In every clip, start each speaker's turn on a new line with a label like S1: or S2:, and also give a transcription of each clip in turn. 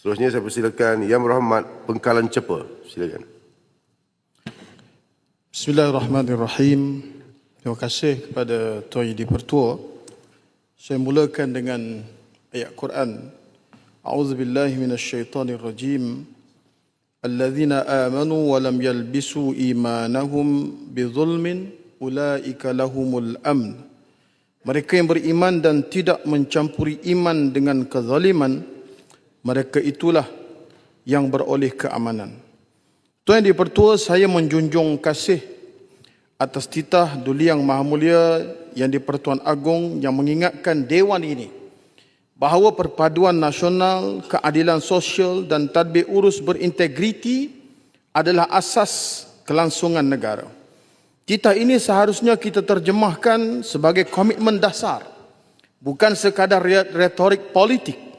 S1: Seterusnya saya persilakan Yang Rahmat Pengkalan Cepa. Silakan.
S2: Bismillahirrahmanirrahim. Terima kasih kepada Tuan Yedi Pertua. Saya mulakan dengan ayat Quran. A'udzu billahi minasyaitonir rajim. Alladzina amanu wa lam yalbisu imanahum bizulmin ulaika lahumul amn. Mereka yang beriman dan tidak mencampuri iman dengan kezaliman, mereka itulah yang beroleh keamanan. Tuan Yang Dipertua, saya menjunjung kasih atas titah Duli Yang Maha Mulia Yang Dipertuan Agong yang mengingatkan Dewan ini bahawa perpaduan nasional, keadilan sosial dan tadbir urus berintegriti adalah asas kelangsungan negara. Titah ini seharusnya kita terjemahkan sebagai komitmen dasar, bukan sekadar retorik politik.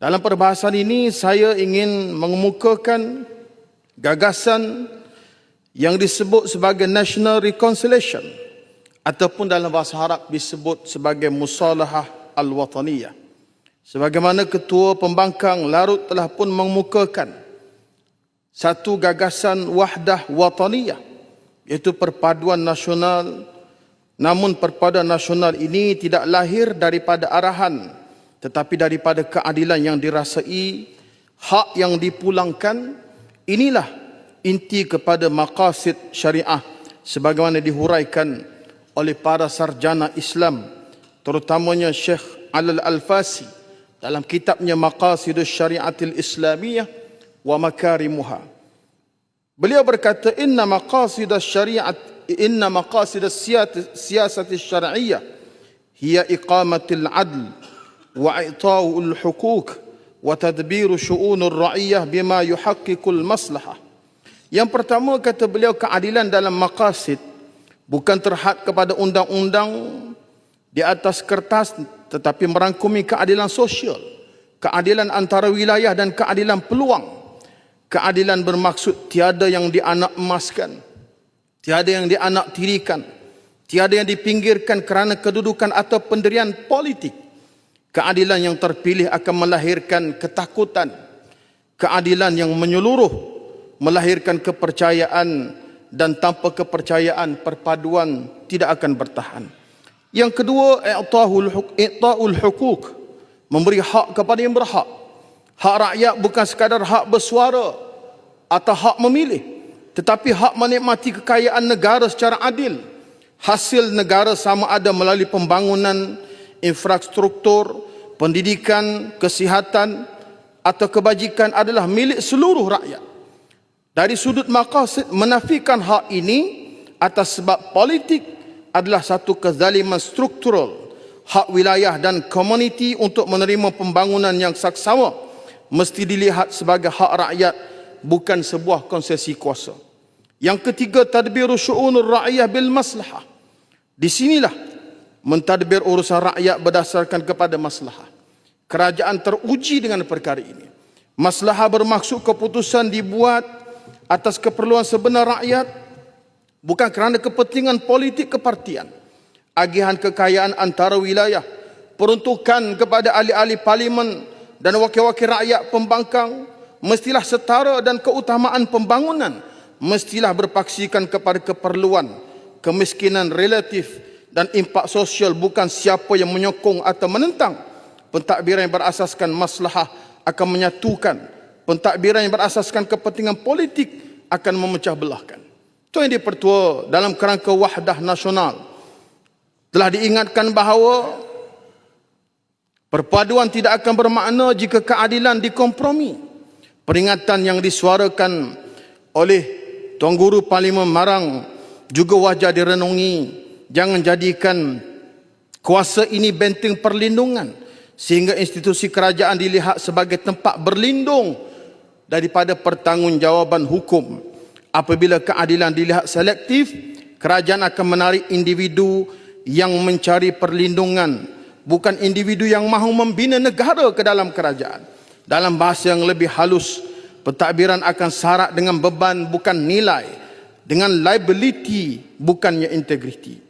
S2: Dalam perbahasan ini, saya ingin mengemukakan gagasan yang disebut sebagai National Reconciliation ataupun dalam bahasa Arab disebut sebagai Musalahah Al-Wataniyah. Sebagaimana Ketua Pembangkang Larut telah pun mengemukakan satu gagasan wahdah wataniyah iaitu perpaduan nasional namun perpaduan nasional ini tidak lahir daripada arahan tetapi daripada keadilan yang dirasai hak yang dipulangkan inilah inti kepada maqasid syariah sebagaimana dihuraikan oleh para sarjana Islam terutamanya Syekh Alal Al-Fasi dalam kitabnya Maqasidus Syariatil Islamiyah wa Makarimuha. Beliau berkata inna maqasidus syariat inna maqasidus siyasati syar'iyyah hiya iqamatil adl hukuk wa tadbiru syu'unur ra'iyah bima yuhaqqiqul maslahah. Yang pertama kata beliau keadilan dalam maqasid bukan terhad kepada undang-undang di atas kertas tetapi merangkumi keadilan sosial, keadilan antara wilayah dan keadilan peluang. Keadilan bermaksud tiada yang dianak emaskan, tiada yang dianak tirikan, tiada yang dipinggirkan kerana kedudukan atau pendirian politik. Keadilan yang terpilih akan melahirkan ketakutan, keadilan yang menyeluruh melahirkan kepercayaan dan tanpa kepercayaan perpaduan tidak akan bertahan. Yang kedua, i'ta'ul hukuk. Memberi hak kepada yang berhak. Hak rakyat bukan sekadar hak bersuara atau hak memilih. Tetapi hak menikmati kekayaan negara secara adil. Hasil negara sama ada melalui pembangunan infrastruktur, pendidikan, kesihatan atau kebajikan adalah milik seluruh rakyat. Dari sudut maqasid menafikan hak ini atas sebab politik adalah satu kezaliman struktural hak wilayah dan komuniti untuk menerima pembangunan yang saksama mesti dilihat sebagai hak rakyat bukan sebuah konsesi kuasa. Yang ketiga tadbir syu'unur ra'iyah bil maslahah. Di sinilah mentadbir urusan rakyat berdasarkan kepada maslahah. Kerajaan teruji dengan perkara ini. Maslahah bermaksud keputusan dibuat atas keperluan sebenar rakyat bukan kerana kepentingan politik kepartian. Agihan kekayaan antara wilayah, peruntukan kepada ahli-ahli parlimen dan wakil-wakil rakyat pembangkang mestilah setara dan keutamaan pembangunan mestilah berpaksikan kepada keperluan, kemiskinan relatif dan impak sosial bukan siapa yang menyokong atau menentang. Pentadbiran yang berasaskan maslahah akan menyatukan. Pentadbiran yang berasaskan kepentingan politik akan memecah belahkan. Itu yang dipertua dalam kerangka wahdah nasional. Telah diingatkan bahawa perpaduan tidak akan bermakna jika keadilan dikompromi. Peringatan yang disuarakan oleh Tuan Guru Parlimen Marang juga wajar direnungi. Jangan jadikan kuasa ini benteng perlindungan sehingga institusi kerajaan dilihat sebagai tempat berlindung daripada pertanggungjawaban hukum apabila keadilan dilihat selektif, kerajaan akan menarik individu yang mencari perlindungan, bukan individu yang mahu membina negara ke dalam kerajaan. Dalam bahasa yang lebih halus, pentadbiran akan syarat dengan beban bukan nilai, dengan liability bukannya integriti.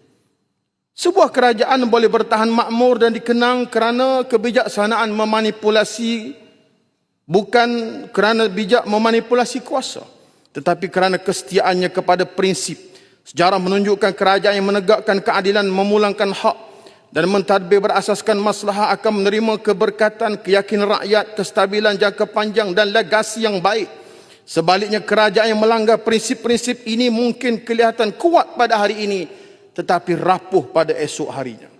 S2: Sebuah kerajaan boleh bertahan makmur dan dikenang kerana kebijaksanaan memanipulasi bukan kerana bijak memanipulasi kuasa tetapi kerana kesetiaannya kepada prinsip. Sejarah menunjukkan kerajaan yang menegakkan keadilan memulangkan hak dan mentadbir berasaskan masalah akan menerima keberkatan keyakinan rakyat kestabilan jangka panjang dan legasi yang baik. Sebaliknya kerajaan yang melanggar prinsip-prinsip ini mungkin kelihatan kuat pada hari ini tetapi rapuh pada esok harinya.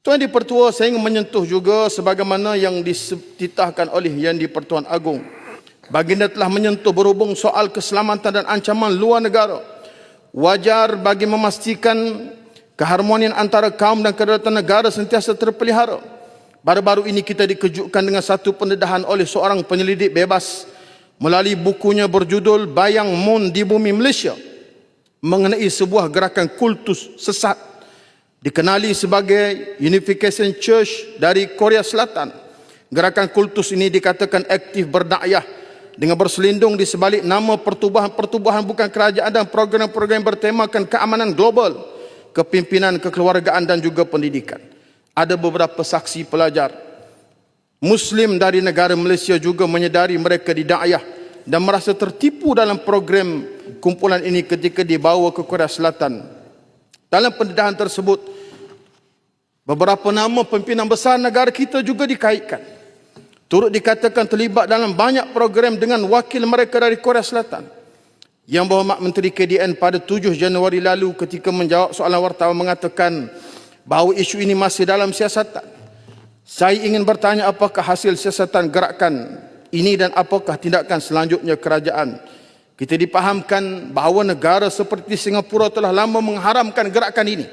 S2: Tuan di Pertua saya ingin menyentuh juga sebagaimana yang dititahkan oleh Yang di Pertuan Agong. Baginda telah menyentuh berhubung soal keselamatan dan ancaman luar negara. Wajar bagi memastikan keharmonian antara kaum dan kedaulatan negara sentiasa terpelihara. Baru-baru ini kita dikejutkan dengan satu pendedahan oleh seorang penyelidik bebas melalui bukunya berjudul Bayang Moon di Bumi Malaysia mengenai sebuah gerakan kultus sesat dikenali sebagai Unification Church dari Korea Selatan. Gerakan kultus ini dikatakan aktif berdakwah dengan berselindung di sebalik nama pertubuhan-pertubuhan bukan kerajaan dan program-program bertemakan keamanan global, kepimpinan kekeluargaan dan juga pendidikan. Ada beberapa saksi pelajar Muslim dari negara Malaysia juga menyedari mereka didayah dan merasa tertipu dalam program kumpulan ini ketika dibawa ke Korea Selatan. Dalam pendedahan tersebut, beberapa nama pimpinan besar negara kita juga dikaitkan. Turut dikatakan terlibat dalam banyak program dengan wakil mereka dari Korea Selatan. Yang berhormat Menteri KDN pada 7 Januari lalu ketika menjawab soalan wartawan mengatakan bahawa isu ini masih dalam siasatan. Saya ingin bertanya apakah hasil siasatan gerakan ini dan apakah tindakan selanjutnya kerajaan. Kita dipahamkan bahawa negara seperti Singapura telah lama mengharamkan gerakan ini.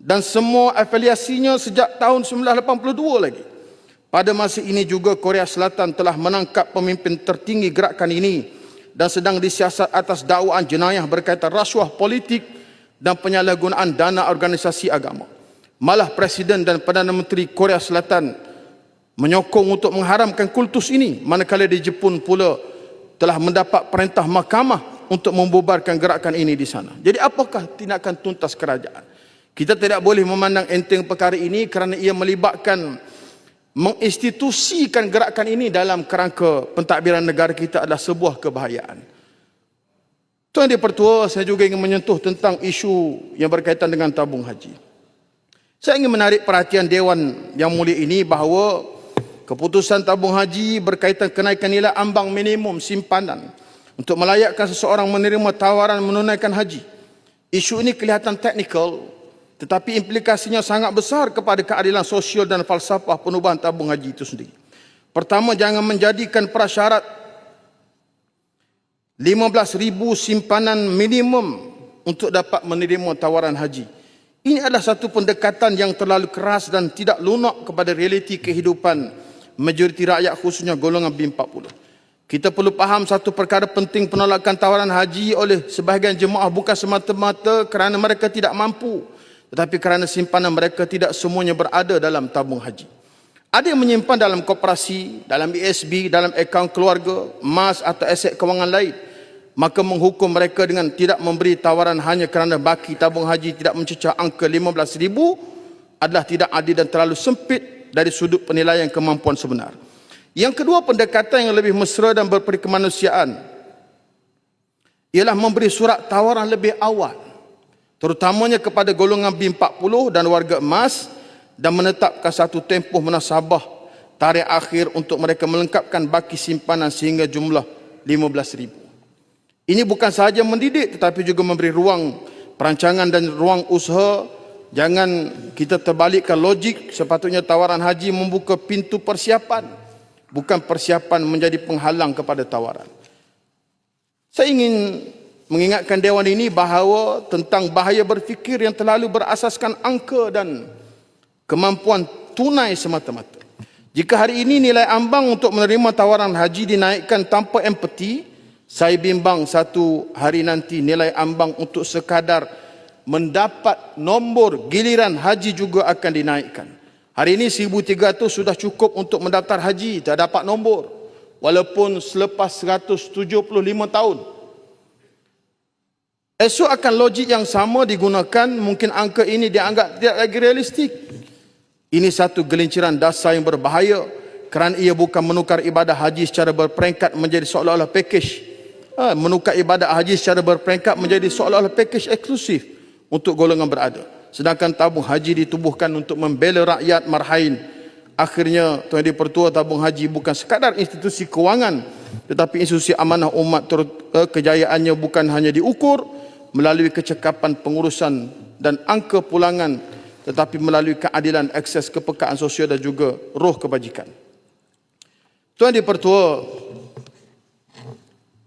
S2: Dan semua afiliasinya sejak tahun 1982 lagi. Pada masa ini juga Korea Selatan telah menangkap pemimpin tertinggi gerakan ini dan sedang disiasat atas dakwaan jenayah berkaitan rasuah politik dan penyalahgunaan dana organisasi agama. Malah Presiden dan Perdana Menteri Korea Selatan menyokong untuk mengharamkan kultus ini manakala di Jepun pula telah mendapat perintah mahkamah untuk membubarkan gerakan ini di sana. Jadi apakah tindakan tuntas kerajaan? Kita tidak boleh memandang enteng perkara ini kerana ia melibatkan menginstitusikan gerakan ini dalam kerangka pentadbiran negara kita adalah sebuah kebahayaan. Tuan Di Pertua, saya juga ingin menyentuh tentang isu yang berkaitan dengan tabung haji. Saya ingin menarik perhatian Dewan Yang Mulia ini bahawa keputusan tabung haji berkaitan kenaikan nilai ambang minimum simpanan untuk melayakkan seseorang menerima tawaran menunaikan haji. Isu ini kelihatan teknikal tetapi implikasinya sangat besar kepada keadilan sosial dan falsafah penubuhan tabung haji itu sendiri. Pertama, jangan menjadikan prasyarat 15,000 simpanan minimum untuk dapat menerima tawaran haji. Ini adalah satu pendekatan yang terlalu keras dan tidak lunak kepada realiti kehidupan majoriti rakyat khususnya golongan B40. Kita perlu faham satu perkara penting penolakan tawaran haji oleh sebahagian jemaah bukan semata-mata kerana mereka tidak mampu tetapi kerana simpanan mereka tidak semuanya berada dalam tabung haji. Ada yang menyimpan dalam koperasi, dalam ESB, dalam akaun keluarga, emas atau aset kewangan lain maka menghukum mereka dengan tidak memberi tawaran hanya kerana baki tabung haji tidak mencecah angka 15 ribu adalah tidak adil dan terlalu sempit dari sudut penilaian kemampuan sebenar. Yang kedua pendekatan yang lebih mesra dan berperikemanusiaan ialah memberi surat tawaran lebih awal terutamanya kepada golongan B40 dan warga emas dan menetapkan satu tempoh munasabah tarikh akhir untuk mereka melengkapkan baki simpanan sehingga jumlah 15 ribu. Ini bukan sahaja mendidik tetapi juga memberi ruang perancangan dan ruang usaha. Jangan kita terbalikkan logik sepatutnya tawaran haji membuka pintu persiapan. Bukan persiapan menjadi penghalang kepada tawaran. Saya ingin mengingatkan Dewan ini bahawa tentang bahaya berfikir yang terlalu berasaskan angka dan kemampuan tunai semata-mata. Jika hari ini nilai ambang untuk menerima tawaran haji dinaikkan tanpa empati, saya bimbang satu hari nanti nilai ambang untuk sekadar mendapat nombor giliran haji juga akan dinaikkan. Hari ini 1300 sudah cukup untuk mendaftar haji, tak dapat nombor. Walaupun selepas 175 tahun. Esok akan logik yang sama digunakan, mungkin angka ini dianggap tidak lagi realistik. Ini satu gelinciran dasar yang berbahaya kerana ia bukan menukar ibadah haji secara berperingkat menjadi seolah-olah package. Ha, menukar ibadah haji secara berperingkat menjadi seolah-olah package eksklusif untuk golongan berada. Sedangkan tabung haji ditubuhkan untuk membela rakyat marhain. Akhirnya Tuan Yang Dipertua tabung haji bukan sekadar institusi kewangan tetapi institusi amanah umat ter, eh, kejayaannya bukan hanya diukur melalui kecekapan pengurusan dan angka pulangan tetapi melalui keadilan akses kepekaan sosial dan juga roh kebajikan. Tuan Yang Dipertua,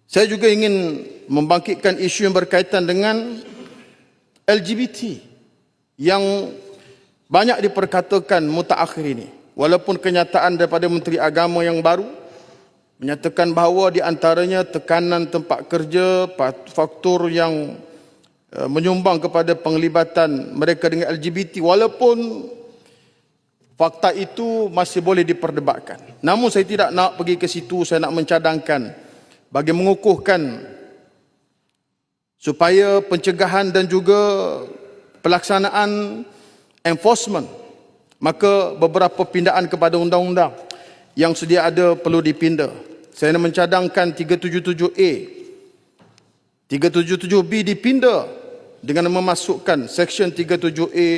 S2: saya juga ingin membangkitkan isu yang berkaitan dengan LGBT yang banyak diperkatakan mutakhir ini. Walaupun kenyataan daripada Menteri Agama yang baru menyatakan bahawa di antaranya tekanan tempat kerja, faktor yang eh, menyumbang kepada penglibatan mereka dengan LGBT walaupun fakta itu masih boleh diperdebatkan. Namun saya tidak nak pergi ke situ, saya nak mencadangkan bagi mengukuhkan supaya pencegahan dan juga pelaksanaan enforcement maka beberapa pindaan kepada undang-undang yang sedia ada perlu dipinda. Saya nak mencadangkan 377A 377B dipinda dengan memasukkan section 37A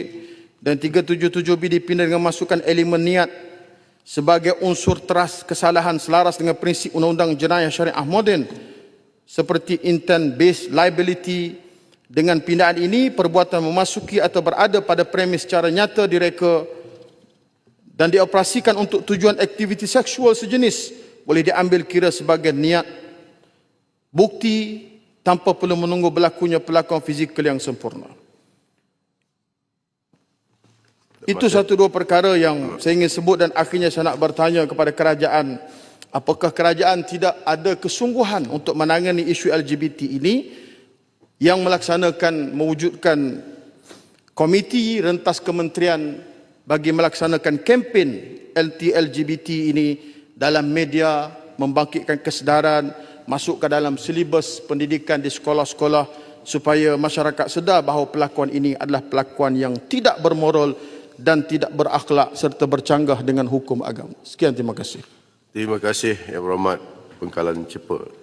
S2: dan 377B dipinda dengan memasukkan elemen niat sebagai unsur teras kesalahan selaras dengan prinsip undang-undang jenayah syariah moden seperti intent based liability dengan pindaan ini perbuatan memasuki atau berada pada premis secara nyata direka dan dioperasikan untuk tujuan aktiviti seksual sejenis boleh diambil kira sebagai niat bukti tanpa perlu menunggu berlakunya pelakon fizikal yang sempurna. Itu satu dua perkara yang saya ingin sebut dan akhirnya saya nak bertanya kepada kerajaan apakah kerajaan tidak ada kesungguhan untuk menangani isu LGBT ini yang melaksanakan mewujudkan komiti rentas kementerian bagi melaksanakan kempen LT-LGBT ini dalam media membangkitkan kesedaran masuk ke dalam silibus pendidikan di sekolah-sekolah supaya masyarakat sedar bahawa pelakuan ini adalah pelakuan yang tidak bermoral dan tidak berakhlak serta bercanggah dengan hukum agama. Sekian terima kasih.
S1: Terima kasih Yang Berhormat Pengkalan Cepa.